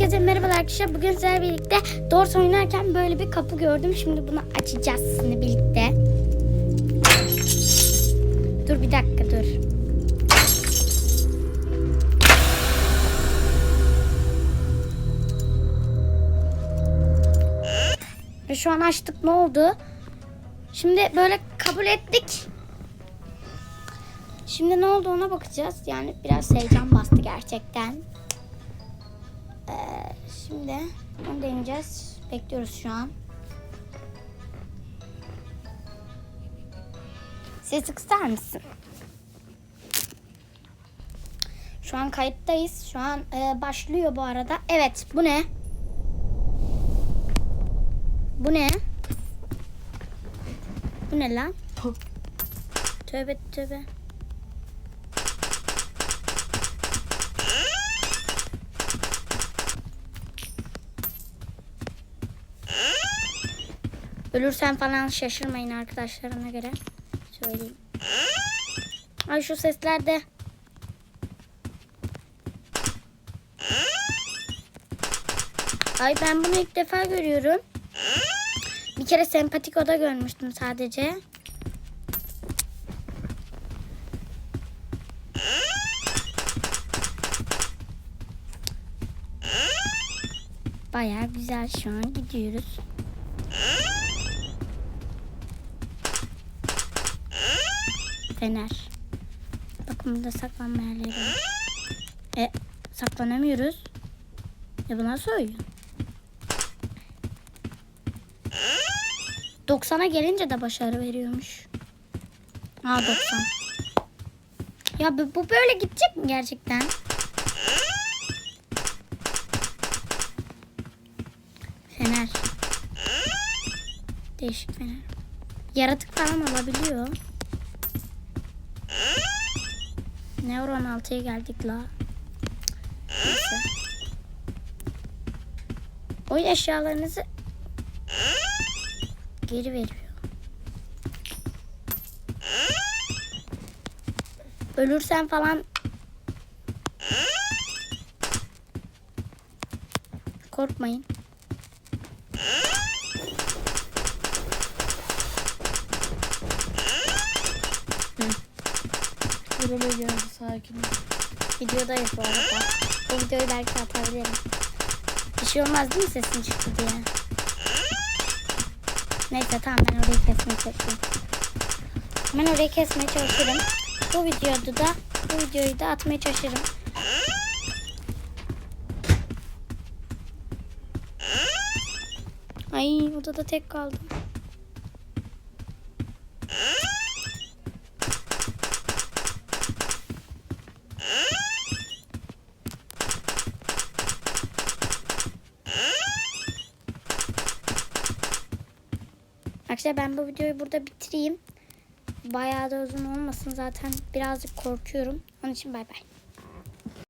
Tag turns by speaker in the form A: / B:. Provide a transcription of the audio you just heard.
A: Herkese merhabalar arkadaşlar. Bugün sizlerle birlikte Doors oynarken böyle bir kapı gördüm. Şimdi bunu açacağız sizinle birlikte. Dur bir dakika dur. Ve şu an açtık ne oldu? Şimdi böyle kabul ettik. Şimdi ne oldu ona bakacağız. Yani biraz heyecan bastı gerçekten. Ee, şimdi onu deneyeceğiz. Bekliyoruz şu an. Sesi kısar mısın? Şu an kayıttayız. Şu an e, başlıyor bu arada. Evet bu ne? Bu ne? Bu ne lan? Tövbe tövbe. Ölürsen falan şaşırmayın arkadaşlarına göre. Söyleyeyim. Ay şu sesler de. Ay ben bunu ilk defa görüyorum. Bir kere sempatik oda görmüştüm sadece. Baya güzel şu an gidiyoruz. Fener. Bakın burada saklanma yerleri var. E saklanamıyoruz. E bu nasıl oyun? 90'a gelince de başarı veriyormuş. Ha 90. Ya bu, bu böyle gidecek mi gerçekten? Fener. Değişik fener. Yaratık falan olabiliyor. Neuron 6'ya geldik la. Neyse. Eşyalarınızı geri veriyor. Ölürsen falan korkmayın.
B: Buraya geldi sakin ol.
A: Videodayız bu arada. Bu videoyu belki atabilirim. Bir şey olmaz değil mi sesin çıktı diye. Neyse tamam ben orayı kesmeye çalışayım. Ben orayı kesmeye çalışırım. Bu videoda da bu videoyu da atmaya çalışırım. Ay odada tek kaldım. Arkadaşlar ben bu videoyu burada bitireyim. Bayağı da uzun olmasın zaten birazcık korkuyorum. Onun için bay bay.